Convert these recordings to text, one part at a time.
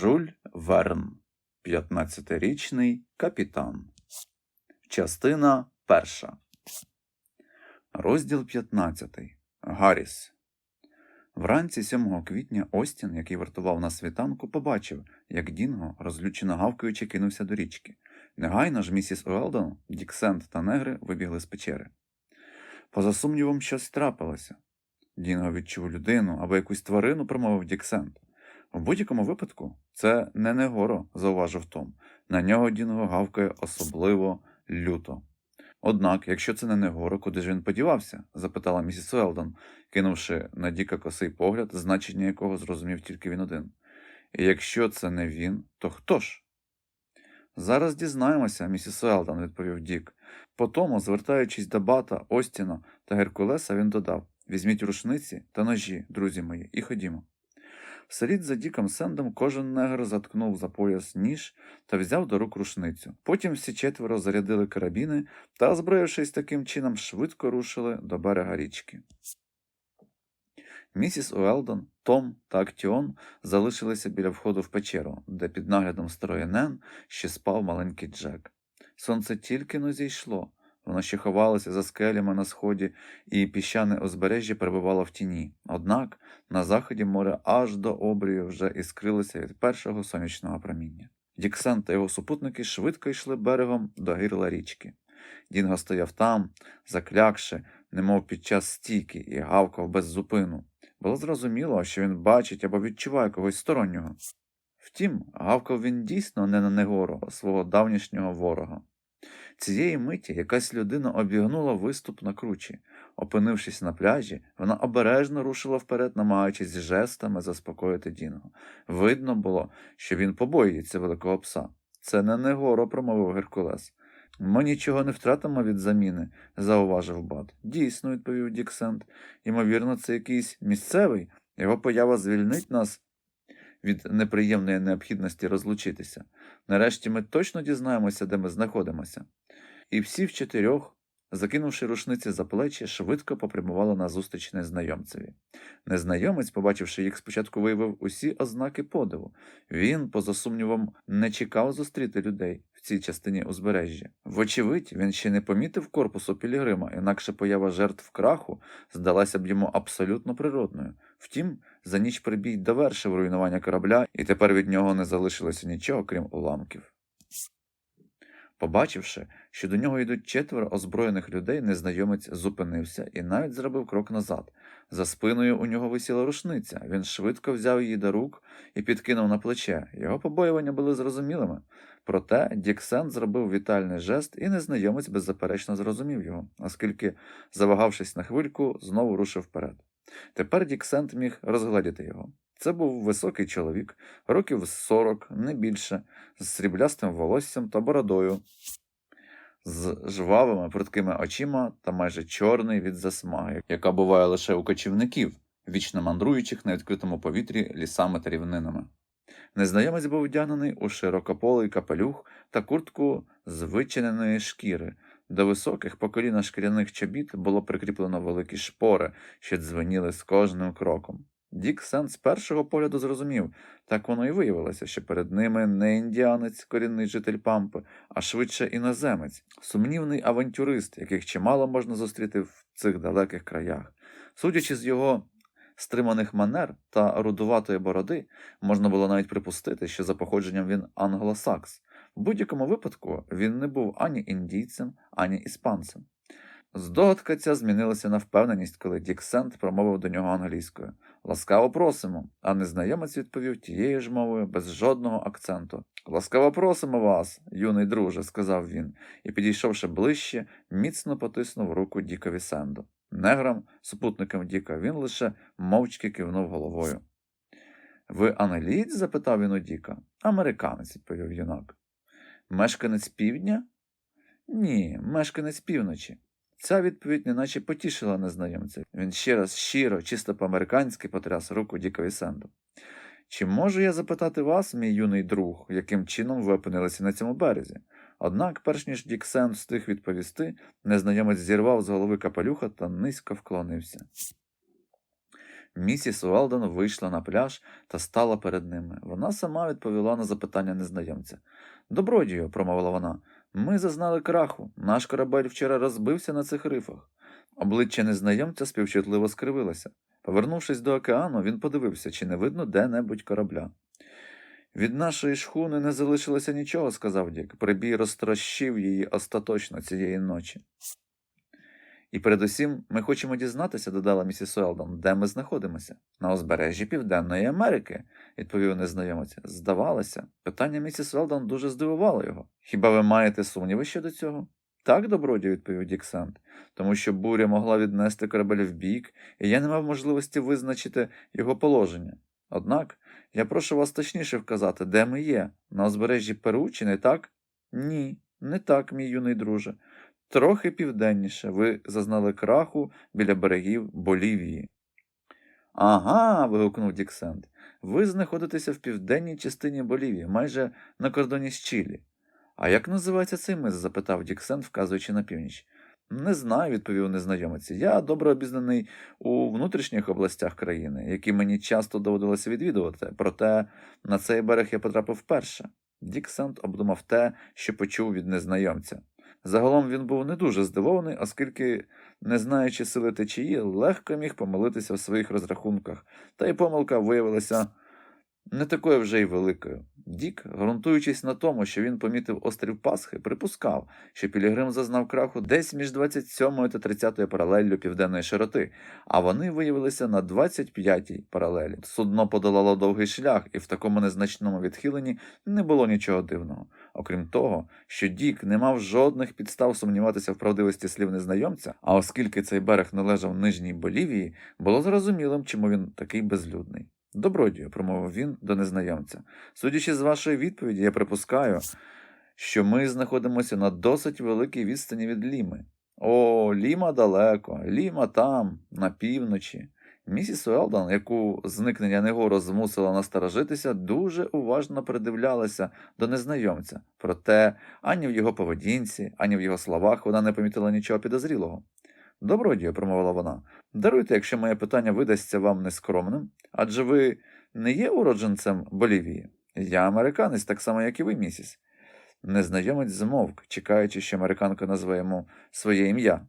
Жуль Верн, 15-річний капітан. Частина перша. Розділ 15. Гарріс. Вранці 7 квітня Остін, який вартував на світанку, побачив, як Дінго, розлючено гавкаючи, кинувся до річки. Негайно ж місіс Уелдон, Діксент та негри вибігли з печери. Поза сумнівом, щось трапилося. Дінго відчув людину або якусь тварину, промовив Діксент. В будь-якому випадку це не Негоро, зауважив Том. На нього Дінго гавкає особливо люто. Однак, якщо це не Негоро, куди ж він подівався? запитала місіс Уелдон, кинувши на Діка косий погляд, значення якого зрозумів тільки він один. І якщо це не він, то хто ж? Зараз дізнаємося, місіс Уелдон, відповів Дік. Потому, звертаючись до Бата, Остіна та Геркулеса, він додав Візьміть рушниці та ножі, друзі мої, і ходімо. Вслід за Діком Сендом кожен негр заткнув за пояс ніж та взяв до рук рушницю. Потім всі четверо зарядили карабіни та, озброївшись таким чином, швидко рушили до берега річки. Місіс Уелдон, Том та Актіон залишилися біля входу в печеру, де під наглядом старої Нен ще спав маленький Джек. Сонце тільки но зійшло. Воно ще ховалося за скелями на сході, і піщане узбережжя перебувало в тіні. Однак на заході море аж до обрію вже іскрилося від першого сонячного проміння. Діксен та його супутники швидко йшли берегом до гирла річки. Дінго стояв там, заклякши, немов під час стійки, і гавкав без зупину. Було зрозуміло, що він бачить або відчуває когось стороннього. Втім, гавкав він дійсно не на Негоро, а свого давнішнього ворога. Цієї миті якась людина обігнула виступ на кручі. Опинившись на пляжі, вона обережно рушила вперед, намагаючись жестами заспокоїти Дінго. Видно було, що він побоюється великого пса. Це не Негоро, промовив Геркулес. Ми нічого не втратимо від заміни, зауважив Бат. Дійсно, відповів Діксент. Ймовірно, це якийсь місцевий. Його поява звільнить нас від неприємної необхідності розлучитися. Нарешті ми точно дізнаємося, де ми знаходимося. І всі в чотирьох, закинувши рушниці за плечі, швидко попрямували назустріч незнайомцеві. Незнайомець, побачивши їх, спочатку виявив усі ознаки подиву. Він, поза сумнівом, не чекав зустріти людей в цій частині узбережжя. Вочевидь, він ще не помітив корпусу Пілігрима, інакше поява жертв краху здалася б йому абсолютно природною. Втім, за ніч прибій довершив руйнування корабля, і тепер від нього не залишилося нічого, крім уламків. Побачивши, що до нього йдуть четверо озброєних людей, незнайомець зупинився і навіть зробив крок назад. За спиною у нього висіла рушниця. Він швидко взяв її до рук і підкинув на плече. Його побоювання були зрозумілими. Проте Діксен зробив вітальний жест, і незнайомець беззаперечно зрозумів його, оскільки, завагавшись на хвильку, знову рушив вперед. Тепер Діксент міг розгледіти його. Це був високий чоловік, років сорок, не більше, з сріблястим волоссям та бородою, з жвавими прудкими очима та майже чорний від засмаги, яка буває лише у кочівників, вічно мандруючих на відкритому повітрі лісами та рівнинами. Незнайомець був вдягнений у широкополий капелюх та куртку з вичиненої шкіри. До високих по коліна шкіряних чобіт було прикріплено великі шпори, що дзвеніли з кожним кроком. Дік Сен з першого погляду зрозумів, так воно і виявилося, що перед ними не індіанець, корінний житель пампи, а швидше іноземець, сумнівний авантюрист, яких чимало можна зустріти в цих далеких краях. Судячи з його стриманих манер та рудуватої бороди, можна було навіть припустити, що за походженням він англосакс. В будь-якому випадку він не був ані індійцем, ані іспанцем. Здогадка ця змінилася на впевненість, коли Дік Сент промовив до нього англійською. Ласкаво просимо, а незнайомець відповів тією ж мовою без жодного акценту. Ласкаво просимо вас, юний друже, сказав він, і, підійшовши ближче, міцно потиснув руку Дікові Сенду. Неграм, супутникам Діка, він лише мовчки кивнув головою. Ви англієць? запитав він у Діка. Американець, відповів юнак. Мешканець півдня? Ні, мешканець півночі. Ця відповідь неначе потішила незнайомця. Він ще раз щиро, чисто по-американськи потряс руку Дікові Сенду. Чи можу я запитати вас, мій юний друг, яким чином ви опинилися на цьому березі? Однак, перш ніж Дік Сенд встиг відповісти, незнайомець зірвав з голови капелюха та низько вклонився. Місіс Уелдон вийшла на пляж та стала перед ними. Вона сама відповіла на запитання незнайомця. Добродію, промовила вона, ми зазнали краху. Наш корабель вчора розбився на цих рифах. Обличчя незнайомця співчутливо скривилося. Повернувшись до океану, він подивився, чи не видно де-небудь корабля. Від нашої шхуни не залишилося нічого, сказав Дік. Прибій розтрощив її остаточно цієї ночі. І передусім ми хочемо дізнатися, додала місіс Уелдон, де ми знаходимося. На узбережжі Південної Америки, відповів незнайомець. Здавалося, питання місіс Уелдон дуже здивувало його. Хіба ви маєте сумніви щодо цього? Так, добродію, відповів Дік Сент, тому що буря могла віднести корабель в бік, і я не мав можливості визначити його положення. Однак я прошу вас точніше вказати, де ми є, на узбережжі Перу чи не так? Ні, не так, мій юний друже. Трохи південніше ви зазнали краху біля берегів Болівії. Ага. вигукнув Діксент. Ви знаходитеся в південній частині Болівії, майже на кордоні з Чилі. А як називається цей мис? запитав Діксент, вказуючи на північ. Не знаю, відповів незнайомець. Я добре обізнаний у внутрішніх областях країни, які мені часто доводилося відвідувати, проте на цей берег я потрапив вперше. Діксент обдумав те, що почув від незнайомця. Загалом він був не дуже здивований, оскільки, не знаючи сили течії, легко міг помилитися в своїх розрахунках, та й помилка виявилася не такою вже й великою. Дік, ґрунтуючись на тому, що він помітив острів Пасхи, припускав, що Пілігрим зазнав краху десь між 27 та 30 паралеллю південної широти, а вони виявилися на 25-й паралелі. Судно подолало довгий шлях, і в такому незначному відхиленні не було нічого дивного. Окрім того, що Дік не мав жодних підстав сумніватися в правдивості слів незнайомця, а оскільки цей берег належав нижній Болівії, було зрозумілим, чому він такий безлюдний. Добродію, промовив він до незнайомця. Судячи з вашої відповіді, я припускаю, що ми знаходимося на досить великій відстані від Ліми. О, Ліма далеко, Ліма там, на півночі. Місіс Уелдон, яку зникнення Негоро змусило насторожитися, дуже уважно придивлялася до незнайомця, проте ані в його поведінці, ані в його словах вона не помітила нічого підозрілого. Добродію, промовила вона, даруйте, якщо моє питання видасться вам нескромним, адже ви не є уродженцем Болівії. Я американець, так само, як і ви, місіс. Незнайомець змовк, чекаючи, що американка назве йому своє ім'я.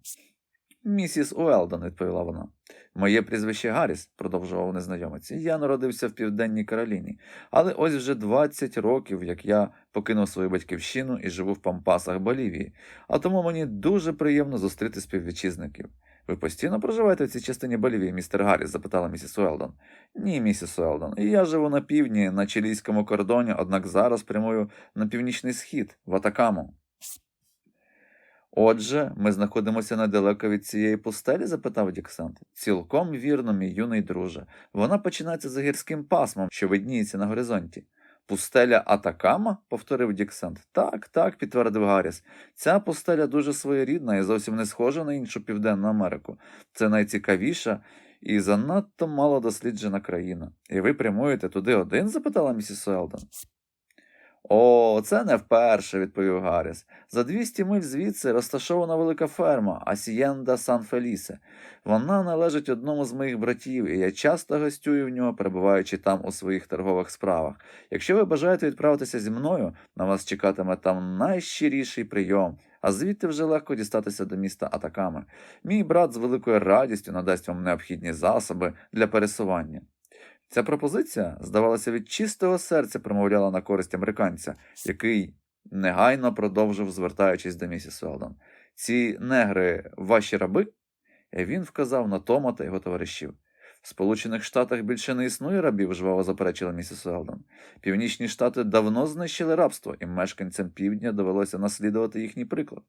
Місіс Уелдон, відповіла вона. Моє прізвище Гарріс, продовжував незнайомець. Я народився в Південній Кароліні, але ось вже 20 років, як я покинув свою батьківщину і живу в Пампасах Болівії, а тому мені дуже приємно зустріти співвітчизників. Ви постійно проживаєте в цій частині Болівії, містер Гарріс? запитала місіс Уелдон. Ні, місіс Уелдон. Я живу на півдні, на чилійському кордоні, однак зараз прямую на північний схід, в Атакаму. Отже, ми знаходимося недалеко від цієї пустелі? запитав Діксант. Цілком вірно, мій юний друже. Вона починається за гірським пасмом, що видніється на горизонті. Пустеля Атакама? повторив Діксант. Так, так, підтвердив Гарріс. Ця пустеля дуже своєрідна і зовсім не схожа на іншу Південну Америку. Це найцікавіша і занадто мало досліджена країна. І ви прямуєте туди один? запитала місіс Уелдон. О, це не вперше, відповів Гарріс. За 200 миль звідси розташована велика ферма Асієнда Сан Фелісе. Вона належить одному з моїх братів, і я часто гостюю в нього, перебуваючи там у своїх торгових справах. Якщо ви бажаєте відправитися зі мною, на вас чекатиме там найщиріший прийом, а звідти вже легко дістатися до міста Атаками. Мій брат з великою радістю надасть вам необхідні засоби для пересування. Ця пропозиція, здавалося, від чистого серця промовляла на користь американця, який негайно продовжив, звертаючись до місіс Уелдон. Ці негри ваші раби? І він вказав на Тома та його товаришів. В Сполучених Штатах більше не існує рабів, жваво заперечила місіс Уелдон. Північні штати давно знищили рабство, і мешканцям півдня довелося наслідувати їхній приклад.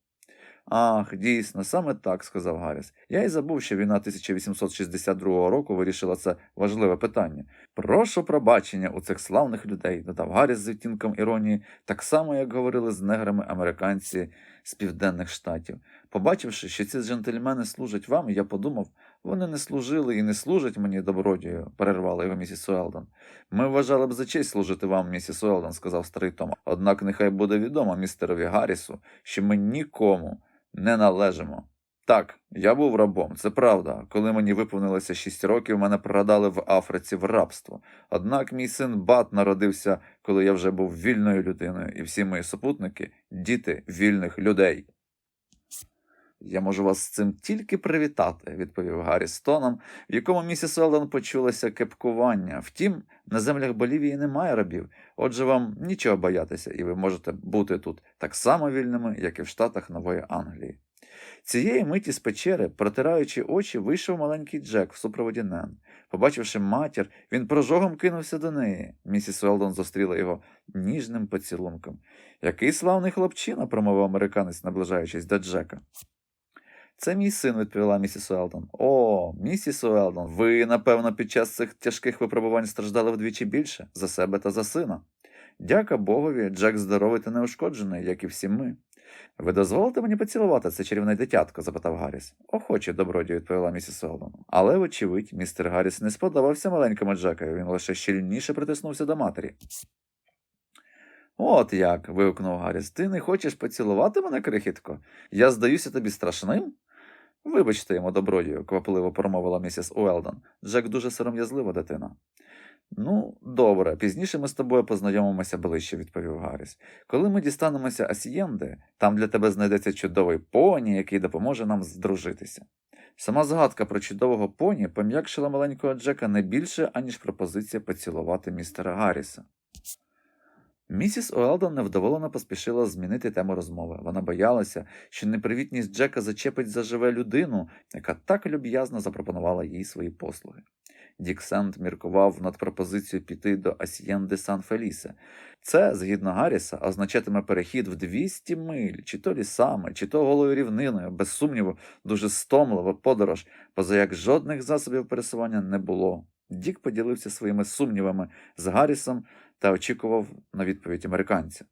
Ах, дійсно, саме так, сказав Гарріс. Я й забув, що війна 1862 року вирішила це важливе питання. Прошу пробачення у цих славних людей, додав Гарріс з відтінком іронії, так само, як говорили з неграми американці з південних штатів. Побачивши, що ці джентльмени служать вам, я подумав, вони не служили і не служать мені добродію, перервала його місіс Уелдон. Ми вважали б за честь служити вам, місіс Уелдон, сказав старий Том. Однак нехай буде відомо містерові Гаррісу, що ми нікому не належимо. Так, я був рабом, це правда. Коли мені виповнилося 6 років, мене продали в Африці в рабство. Однак мій син Бат народився, коли я вже був вільною людиною, і всі мої супутники діти вільних людей. Я можу вас з цим тільки привітати, відповів Гаррі з тоном, в якому місіс Уелдон почулося кепкування. Втім, на землях Болівії немає рабів, отже вам нічого боятися, і ви можете бути тут так само вільними, як і в Штатах Нової Англії. Цієї миті з печери, протираючи очі, вийшов маленький Джек в супроводі Нен. Побачивши матір, він прожогом кинувся до неї. Місіс Уелдон зустріла його ніжним поцілунком. Який славний хлопчина, промовив американець, наближаючись до Джека. Це мій син, відповіла місіс Уелдон. О, місіс Уелдон, ви, напевно, під час цих тяжких випробувань страждали вдвічі більше за себе та за сина. Дяка Богові, Джек здоровий та неушкоджений, як і всі ми. Ви дозволите мені поцілувати це чарівне дитятко? запитав Гарріс. Охоче, добродію, відповіла місіс Уелдон. Але, вочевидь, містер Гарріс не сподобався маленькому Джекові, він лише щільніше притиснувся до матері. От як. вигукнув Гарріс. Ти не хочеш поцілувати мене, крихітко? Я здаюся тобі страшним? Вибачте йому, добродію, квапливо промовила місіс Уелдон. Джек дуже сором'язлива дитина. Ну, добре, пізніше ми з тобою познайомимося ближче, відповів Гарріс. Коли ми дістанемося Асієнди, там для тебе знайдеться чудовий поні, який допоможе нам здружитися. Сама згадка про чудового поні пом'якшила маленького Джека не більше, аніж пропозиція поцілувати містера Гарріса. Місіс Уелдон невдоволено поспішила змінити тему розмови. Вона боялася, що непривітність Джека зачепить заживе людину, яка так люб'язно запропонувала їй свої послуги. Дік Сент міркував над пропозицією піти до Асьєнди Сан Фелісе. Це, згідно Гарріса, означатиме перехід в 200 миль, чи то лісами, чи то голою рівниною, без сумніву, дуже стомлива подорож, поза як жодних засобів пересування не було. Дік поділився своїми сумнівами з Гаррісом та очікував на відповідь американця.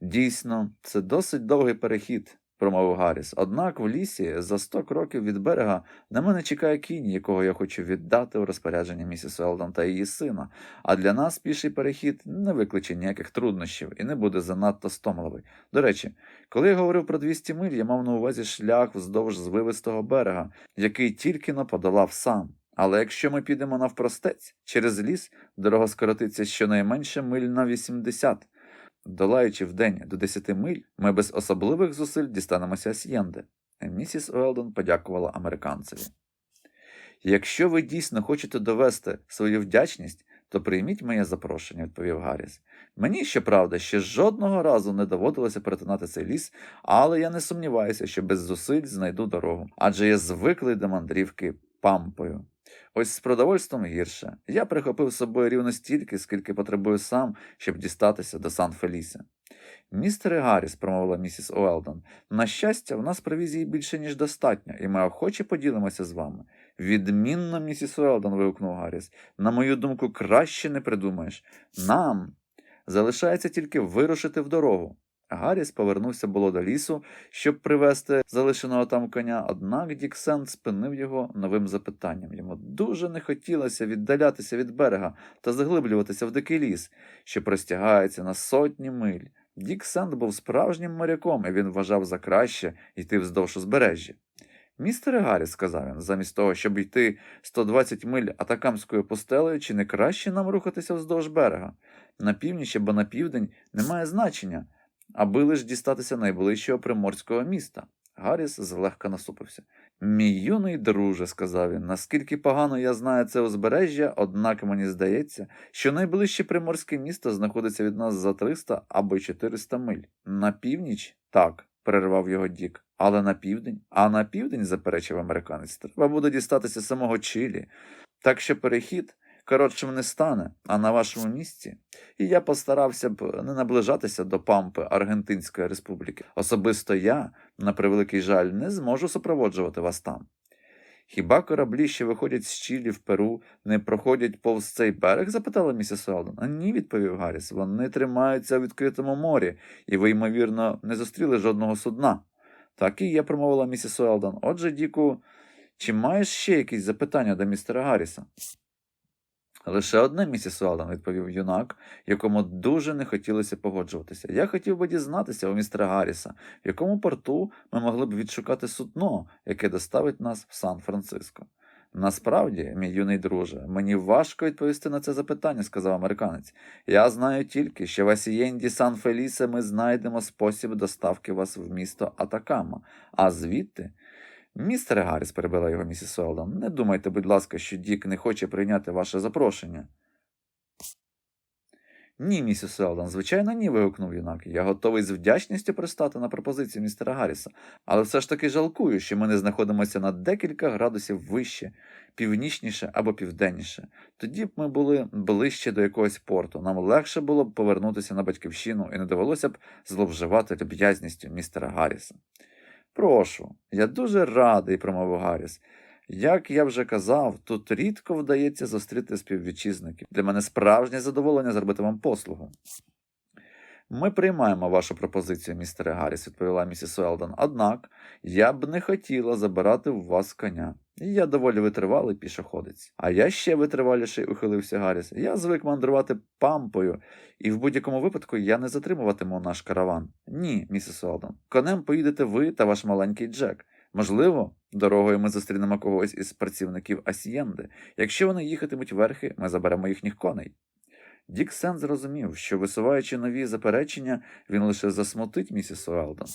Дійсно, це досить довгий перехід, промовив Гарріс. Однак в лісі за сто кроків від берега на мене чекає кінь, якого я хочу віддати у розпорядження місіс Уелдон та її сина, а для нас піший перехід не викличе ніяких труднощів і не буде занадто стомливий. До речі, коли я говорив про 200 миль, я мав на увазі шлях вздовж звивистого берега, який тільки но подолав сам. Але якщо ми підемо навпростець, через ліс дорога скоротиться щонайменше миль на 80. Долаючи вдень до 10 миль, ми без особливих зусиль дістанемося Асьєнди. Місіс Уелдон подякувала американцеві. Якщо ви дійсно хочете довести свою вдячність, то прийміть моє запрошення, відповів Гарріс. Мені, щоправда, ще жодного разу не доводилося перетинати цей ліс, але я не сумніваюся, що без зусиль знайду дорогу, адже я звиклий до мандрівки пампою. Ось з продовольством гірше. Я прихопив з собою рівно стільки, скільки потребую сам, щоб дістатися до Сан Фелісе. Містере Гарріс, промовила місіс Уелдон, на щастя, в нас провізії більше, ніж достатньо, і ми охоче поділимося з вами. Відмінно, місіс Уелдон, вигукнув Гарріс. На мою думку, краще не придумаєш. Нам залишається тільки вирушити в дорогу. Гарріс повернувся було до лісу, щоб привезти залишеного там коня, однак Діксен спинив його новим запитанням. Йому дуже не хотілося віддалятися від берега та заглиблюватися в дикий ліс, що простягається на сотні миль. Дік Сенд був справжнім моряком, і він вважав за краще йти вздовж узбережжя. Містере Гарріс, сказав він, замість того, щоб йти 120 миль атакамською пустелею, чи не краще нам рухатися вздовж берега? На північ або на південь немає значення аби лиш дістатися найближчого приморського міста. Гарріс злегка насупився. Мій юний друже, сказав він, наскільки погано я знаю це узбережжя, однак мені здається, що найближче приморське місто знаходиться від нас за 300 або 400 миль. На північ? Так, перервав його Дік. Але на південь? А на південь, заперечив американець, треба буде дістатися самого Чилі. Так що перехід коротшим не стане, а на вашому місці. І я постарався б не наближатися до пампи Аргентинської республіки. Особисто я, на превеликий жаль, не зможу супроводжувати вас там. Хіба кораблі, що виходять з Чилі в Перу, не проходять повз цей берег? запитала місіс Уелдон. Ні, відповів Гарріс. Вони тримаються у відкритому морі, і ви, ймовірно, не зустріли жодного судна. Так і є, промовила місіс Уелдон. Отже, Діку, чи маєш ще якісь запитання до містера Гарріса? Лише одне, місіс Уелден, відповів юнак, якому дуже не хотілося погоджуватися. Я хотів би дізнатися у містера Гарріса, в якому порту ми могли б відшукати судно, яке доставить нас в Сан-Франциско. Насправді, мій юний друже, мені важко відповісти на це запитання, сказав американець. Я знаю тільки, що в Асієнді Сан Фелісе ми знайдемо спосіб доставки вас в місто Атакама, а звідти. Містере Гарріс, перебила його місіс Уелдон, не думайте, будь ласка, що Дік не хоче прийняти ваше запрошення. Ні, місіс Уелдон, звичайно, ні. вигукнув юнак. Я готовий з вдячністю пристати на пропозицію містера Гарріса, але все ж таки жалкую, що ми не знаходимося на декілька градусів вище, північніше або південніше. Тоді б ми були ближче до якогось порту. Нам легше було б повернутися на батьківщину і не довелося б зловживати люб'язністю містера Гарріса. Прошу, я дуже радий, промовив Гарріс. Як я вже казав, тут рідко вдається зустріти співвітчизників. Для мене справжнє задоволення зробити вам послугу. Ми приймаємо вашу пропозицію, містере Гарріс, відповіла місіс Уелдон. Однак я б не хотіла забирати у вас коня. Я доволі витривалий пішоходець. А я ще витриваліший, ухилився Гарріс. Я звик мандрувати пампою, і в будь-якому випадку я не затримуватиму наш караван. Ні, місіс Уелдон. Конем поїдете ви та ваш маленький Джек. Можливо, дорогою ми зустрінемо когось із працівників Асієнди. Якщо вони їхатимуть верхи, ми заберемо їхніх коней. Дік Сен зрозумів, що, висуваючи нові заперечення, він лише засмутить місіс Уелдон.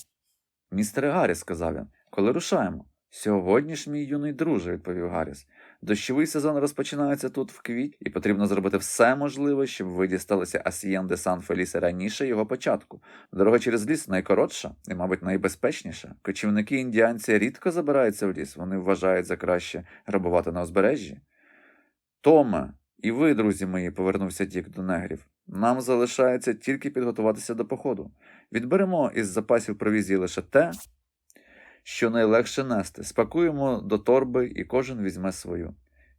Містере Гарріс, сказав він, коли рушаємо? Сьогодні ж, мій юний друже, відповів Гарріс. Дощовий сезон розпочинається тут в квіт, і потрібно зробити все можливе, щоб ви дісталися Асієнди Сан Фелісе раніше його початку. Дорога через ліс найкоротша і, мабуть, найбезпечніша. Кочівники індіанці рідко забираються в ліс, вони вважають за краще грабувати на узбережжі. Томе, і ви, друзі мої, повернувся Дік до негрів. Нам залишається тільки підготуватися до походу. Відберемо із запасів провізії лише те, що найлегше нести. Спакуємо до торби і кожен візьме свою.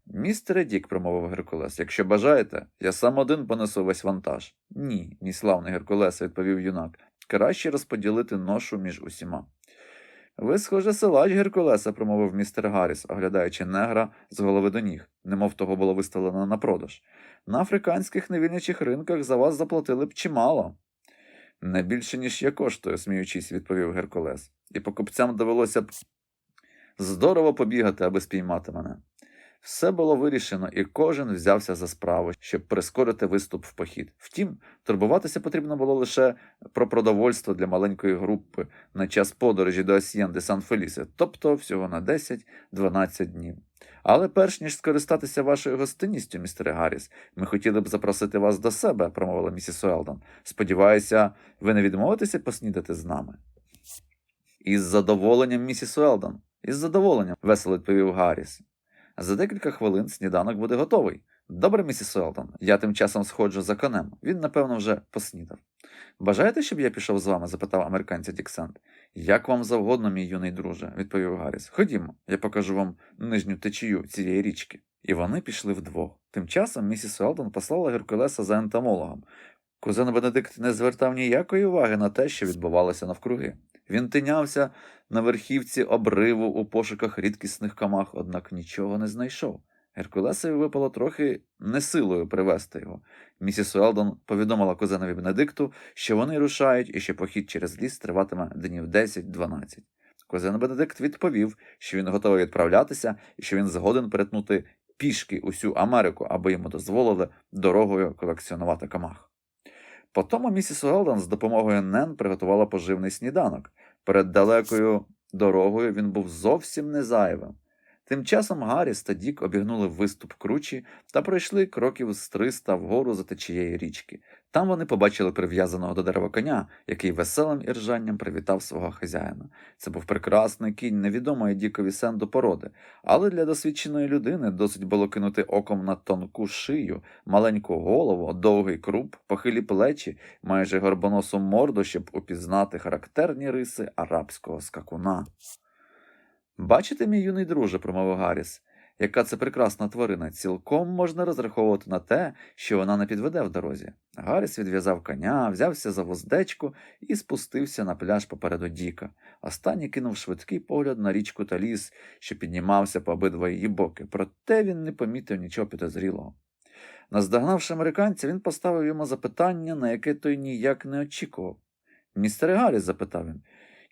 Містере Дік, промовив Геркулес, якщо бажаєте, я сам один понесу весь вантаж. Ні, мій славний Геркулес, відповів юнак. Краще розподілити ношу між усіма. Ви, схоже, силач Геркулеса, промовив містер Гарріс, оглядаючи негра з голови до ніг, немов того було виставлено на продаж. На африканських невільничих ринках за вас заплатили б чимало. Не більше, ніж я коштую, сміючись, відповів Геркулес, і покупцям довелося б здорово побігати, аби спіймати мене. Все було вирішено, і кожен взявся за справу, щоб прискорити виступ в похід. Втім, турбуватися потрібно було лише про продовольство для маленької групи на час подорожі до Асьєнди Сан Фелісе, тобто всього на 10-12 днів. Але перш ніж скористатися вашою гостинністю, містере Гарріс, ми хотіли б запросити вас до себе, промовила місіс Уелдон. Сподіваюся, ви не відмовитеся поснідати з нами. Із задоволенням, місіс Уелдон, із задоволенням, весело відповів Гарріс. За декілька хвилин сніданок буде готовий. Добре, місіс Уелтон, я тим часом сходжу за конем. Він, напевно, вже поснідав. Бажаєте, щоб я пішов з вами? запитав американця Діксент. Як вам завгодно, мій юний друже, відповів Гарріс. Ходімо, я покажу вам нижню течію цієї річки. І вони пішли вдвох. Тим часом місіс Уелтон послала Геркулеса за ентомологом. Кузен Бенедикт не звертав ніякої уваги на те, що відбувалося навкруги. Він тинявся на верхівці обриву у пошуках рідкісних камах, однак нічого не знайшов. Геркулесові випало трохи несилою привезти його. Місіс Уелдон повідомила кузенові Бенедикту, що вони рушають і що похід через ліс триватиме днів 10-12. Кузен Бенедикт відповів, що він готовий відправлятися і що він згоден перетнути пішки усю Америку, аби йому дозволили дорогою колекціонувати камах. Потому місіс Уелдон з допомогою Нен приготувала поживний сніданок. Перед далекою дорогою він був зовсім не зайвим. Тим часом Гарріс та Дік обігнули виступ кручі та пройшли кроків з 300 вгору за течієї річки. Там вони побачили прив'язаного до дерева коня, який веселим іржанням привітав свого хазяїна. Це був прекрасний кінь невідомої Дікові Сенду породи, але для досвідченої людини досить було кинути оком на тонку шию, маленьку голову, довгий круп, похилі плечі, майже горбоносу морду, щоб упізнати характерні риси арабського скакуна. Бачите, мій юний друже, промовив Гарріс, яка це прекрасна тварина, цілком можна розраховувати на те, що вона не підведе в дорозі. Гарріс відв'язав коня, взявся за воздечку і спустився на пляж попереду Діка. Останній кинув швидкий погляд на річку та ліс, що піднімався по обидва її боки, проте він не помітив нічого підозрілого. Наздогнавши американця, він поставив йому запитання, на яке той ніяк не очікував. Містере Гарріс, запитав він,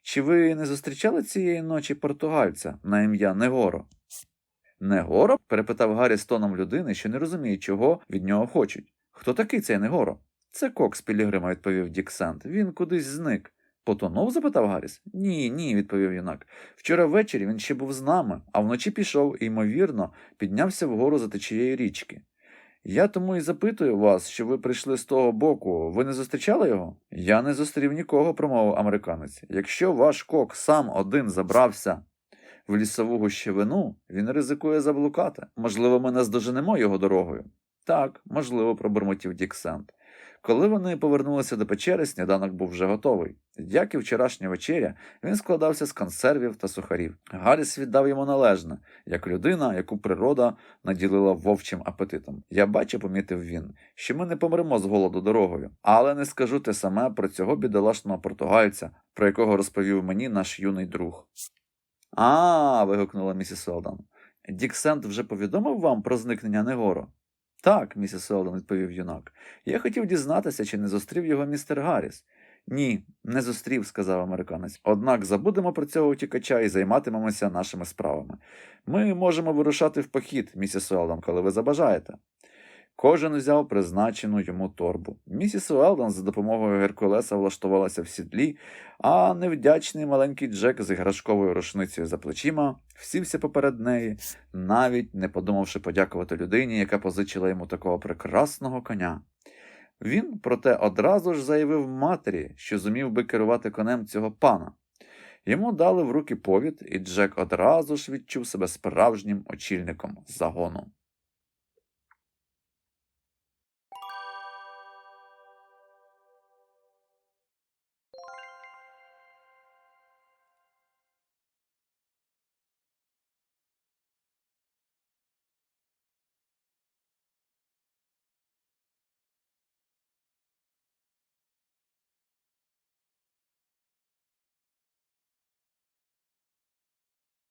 чи ви не зустрічали цієї ночі португальця на ім'я Негоро? Негоро? перепитав Гаррі з тоном людини, що не розуміє, чого від нього хочуть. Хто такий цей Негоро? Це Кокс Пілігрима, відповів Дік Сент. Він кудись зник. Потонув? запитав Гарріс. Ні, ні, відповів юнак. Вчора ввечері він ще був з нами, а вночі пішов і, ймовірно, піднявся вгору за течією річки. Я тому і запитую вас, що ви прийшли з того боку. Ви не зустрічали його? Я не зустрів нікого, промовив американець. Якщо ваш кок сам один забрався в лісову гущевину, він ризикує заблукати. Можливо, ми наздоженемо його дорогою. Так, можливо, пробурмотів Дік Сент. Коли вони повернулися до печери, сніданок був вже готовий. Як і вчорашня вечеря, він складався з консервів та сухарів. Гарріс віддав йому належне, як людина, яку природа наділила вовчим апетитом. Я бачу, помітив він, що ми не помремо з голоду дорогою, але не скажу те саме про цього бідолашного португальця, про якого розповів мені наш юний друг. А. вигукнула місіс Селдон. Дік Сент вже повідомив вам про зникнення Негоро? Так, місіс Селдон, відповів юнак. Я хотів дізнатися, чи не зустрів його містер Гарріс. Ні, не зустрів, сказав американець. Однак забудемо про цього утікача і займатимемося нашими справами. Ми можемо вирушати в похід, місіс Уелдон, коли ви забажаєте. Кожен взяв призначену йому торбу. Місіс Уелдон за допомогою Геркулеса влаштувалася в сідлі, а невдячний маленький Джек з іграшковою рушницею за плечима всівся поперед неї, навіть не подумавши подякувати людині, яка позичила йому такого прекрасного коня. Він, проте, одразу ж заявив матері, що зумів би керувати конем цього пана. Йому дали в руки повід, і Джек одразу ж відчув себе справжнім очільником загону.